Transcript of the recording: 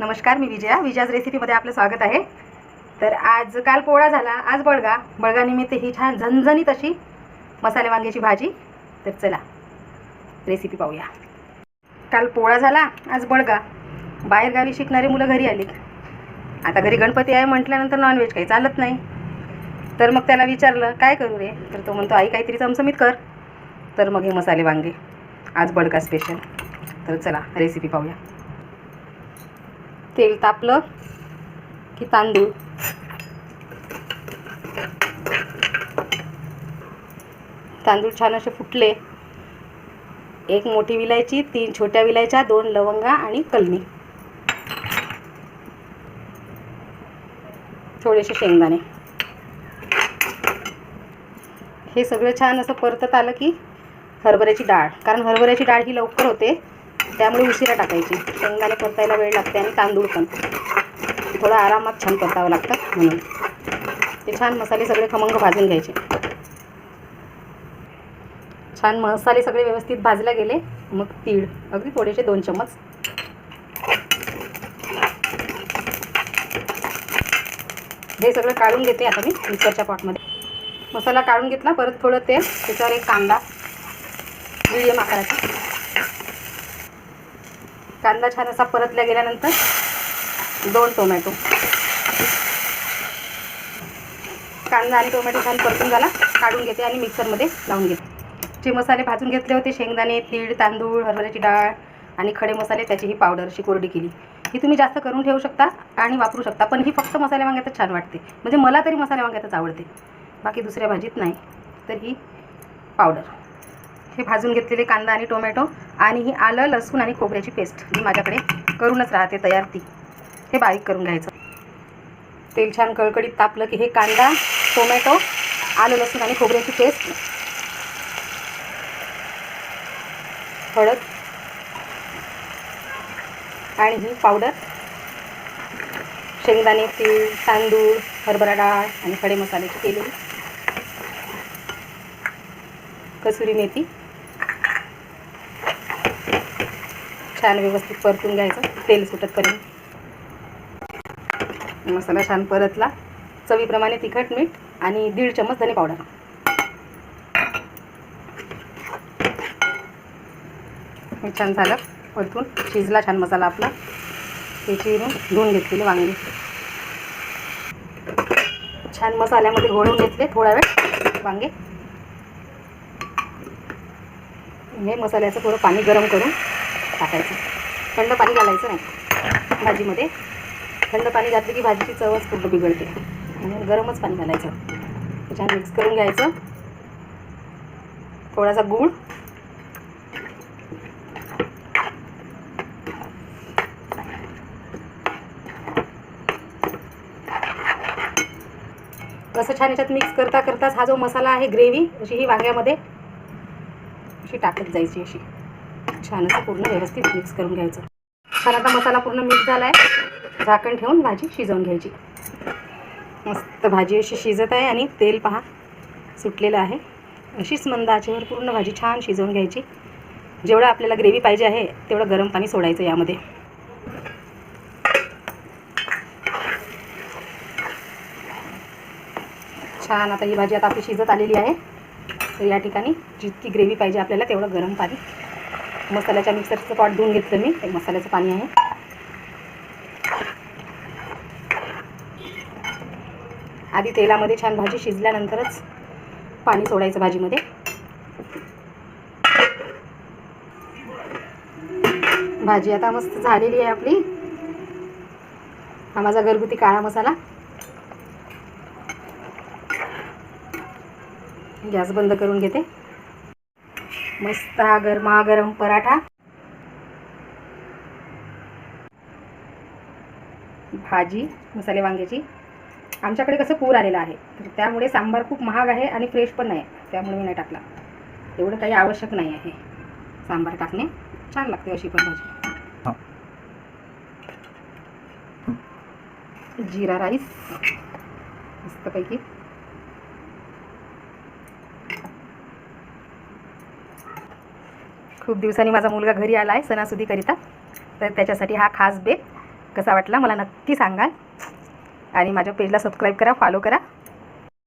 नमस्कार मी विजया. विजयाज रेसिपीमध्ये आपलं स्वागत आहे. तर आज काल पोळा झाला आज बळगा. बळगानिमित्त ही छान झणझणीत अशी मसाले वांग्याची भाजी. तर चला रेसिपी पाहूया. काल पोळा झाला आज बळगा. बाहेरगावी शिकणारी मुलं घरी आली आता घरी गणपती आहे म्हटल्यानंतर नॉनव्हेज काही चालत नाही. तर मग त्याला विचारलं काय करू रे? तर तो म्हणतो आई काहीतरी चमचमीत कर. तर मग हे मसाले वांगे. आज बडका स्पेशल तर चला रेसिपी पाहूया. तेल तापलं की तांदूळ. तांदूळ छान असे फुटले. एक मोठी विलायची तीन छोट्या विलायच्या दोन लवंगा आणि कलमी. थोडेसे शेंगदाणे. हे सगळं छान असं परतत आलं की हरभऱ्याची डाळ. कारण हरभऱ्याची डाळ ही लवकर होते. त्यामुळे उशिरा टाकायची. शेंगदाणे परतायला वेळ लागते आणि तांदूळ पण. थोडं आरामात छान परतावं लागतं म्हणून. ते छान मसाले सगळे खमंग भाजून घ्यायचे. छान मसाले सगळे व्यवस्थित भाजले गेले. मग तीळ अगदी थोडेसे दोन चम्मच. हे सगळं काढून घेते आता मी मिक्सरच्या पॉटमध्ये. मसाला काढून घेतला परत थोडं तेल त्याच्यावर एक कांदा मिडियम आकाराचा. कांदा छान असा परतल्या गेल्यानंतर दोन टोमॅटो. कांदा आणि टोमॅटो छान परतून झाला. काढून घेते आणि मिक्सरमध्ये लावून घेते. जे मसाले भाजून घेतले होते शेंगदाणे तीळ तांदूळ हरभऱ्याची डाळ आणि खडे मसाले त्याची ही पावडर अशी कोरडी केली. ही तुम्ही जास्त करून ठेवू शकता आणि वापरू शकता पण ही फक्त मसाले वांग्यातच छान वाटते. म्हणजे मला तरी मसाले वांग्यातच आवडते. बाकी दुसऱ्या भाजीत नाही. तर ही पावडर हे भाजून घेतलेले कांदा आणि टोमॅटो आणि ही आलं लसूण आणि खोबऱ्याची पेस्ट. ही माझ्याकडे करूनच राहते तयार ती. हे बारीक करून घ्यायचं. तेल छान कळकळीत तापलं की हे कांदा टोमॅटो आलं लसूण आणि खोबऱ्याची पेस्ट. हळद आणि ही पावडर. शेंगदाणे तीळ तांदूळ हरभरा डाळ आणि खडे मसाल्याची केलेली कसुरी मेथी. छान व्यवस्थित परतून घ्यायचं. तेल सुटतपर्यंत. मसाला छान परतला. चवीप्रमाणे तिखट मीठ आणि दीड चम्मच धने पावडर. हे छान झालं. परतून शिजला छान मसाला आपला. हे चिरून धुवून घेतलेले वांगे. छान मसाल्यामध्ये घोळून घेतले थोडा वेळ वांगे. हे मसाल्याचं थोडं पाणी गरम करून टाकायचं. थंड पाणी घालायचं नाही. भाजीमध्ये थंड पाणी घातलं की भाजीची चवच पूर्ण बिघडते. म्हणून गरमच पाणी घालायचं. छान मिक्स करून घ्यायचं. थोडासा गूळ. असं छान याच्यात मिक्स करता करताच हा जो मसाला आहे ग्रेव्ही अशी ही वांग्यामध्ये अशी टाकत जायची अशी. छान असं पूर्ण व्यवस्थित मिक्स करून घ्यायचं. छान आता मसाला पूर्ण मिक्स झाला आहे झाकण ठेवून भाजी शिजवून घ्यायची. मस्त भाजी अशी शिजत आहे आणि तेल पहा सुटलेलं आहे. अशीच मंद आचेवर पूर्ण भाजी छान शिजवून घ्यायची. जेवढं आपल्याला ग्रेव्ही पाहिजे आहे तेवढं गरम पाणी सोडायचं यामध्ये. छान आता ही भाजी आता आपली शिजत आलेली आहे. तर या ठिकाणी जितकी ग्रेव्ही पाहिजे आपल्याला तेवढं गरम पाणी मसाल्याच्या मिक्सरचं पॉट धुवून घेतलं मी. ते मसाल्याचं पाणी आहे. आधी तेलामध्ये छान भाजी शिजल्यानंतरच पाणी सोडायचं भाजीमध्ये. भाजी आता मस्त झालेली आहे आपली. हा माझा घरगुती काळा मसाला. गॅस बंद करून घेते. मस्त हा गरमा गरम पराठा. भाजी मसाले वांग्याची. आमच्याकडे कसं पूर आलेला आहे तर त्यामुळे सांबार खूप महाग आहे आणि फ्रेश पण नाही. त्यामुळे मी नाही टाकला. एवढं काही आवश्यक नाही आहे. सांबार टाकणे छान लागते अशी पण भाजी. जिरा राईस. मस्तपैकी. खूप दिवसांनी माझा मुलगा घरी आला आहे सणासुदीकरिता तर त्याच्यासाठी हा खास बेत कसा वाटला मला नक्की सांगाल. आणि माझ्या पेजला सबस्क्राईब करा फॉलो करा.